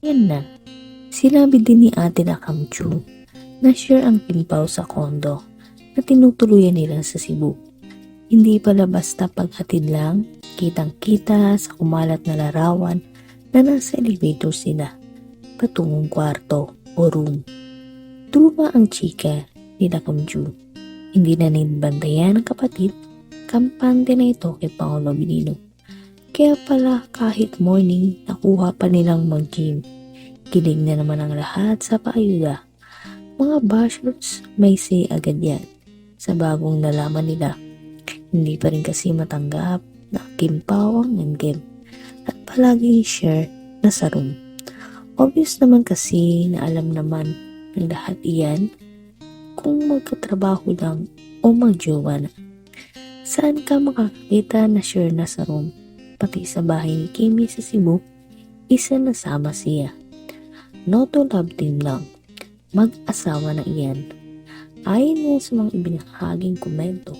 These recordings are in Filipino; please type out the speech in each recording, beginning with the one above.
Yan na. Sinabi din ni ate na Kamchu na share ang kimpaw sa kondo na tinutuluyan nila sa Cebu. Hindi pala basta paghatid lang, kitang-kita sa kumalat na larawan na nasa elevator sila patungong kwarto o room. Truma ang chika ni Kamju. Hindi na ninbandayan ng kapatid, kampante na ito kay Paolo Benino. Kaya pala kahit morning, nakuha pa nilang mag-gym. Kilig na naman ang lahat sa paayuda. Mga bashers may say agad yan sa bagong nalaman nila. Hindi pa rin kasi matanggap na kimpaw ang game at palaging share na sa room. Obvious naman kasi na alam naman ng lahat iyan kung magkatrabaho lang o magjowa na. Saan ka makakita na share na sa room? Pati sa bahay ni Kimi sa Cebu, isa na sama siya. No to love team lang. Mag-asawa na iyan. Ayon mo sa mga ibinahaging komento,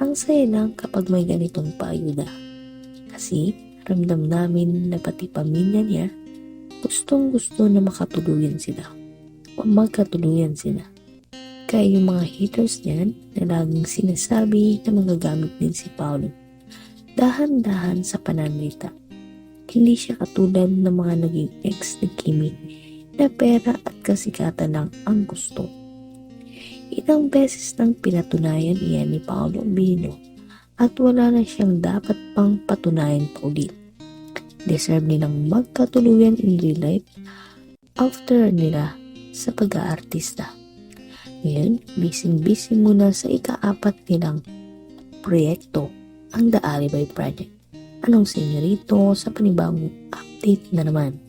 ang saya lang kapag may ganitong paayuda. Kasi ramdam namin na pati pamilya niya gustong gusto na makatuluyan sila o magkatuluyan sila. Kaya yung mga haters niyan na laging sinasabi na magagamit din si Paolo. Dahan-dahan sa pananalita. Hindi siya katulad ng mga naging ex ni Kimi na pera at kasikatan lang ang gusto. Ilang beses nang pinatunayan iyan ni Paolo Bino at wala na siyang dapat pang patunayan pa ulit. Deserve nilang magkatuluyan in real life after nila sa pag-aartista. Ngayon, busy-busy muna sa ikaapat nilang proyekto, ang The Alibay Project. Anong sa inyo rito sa panibagong update na naman?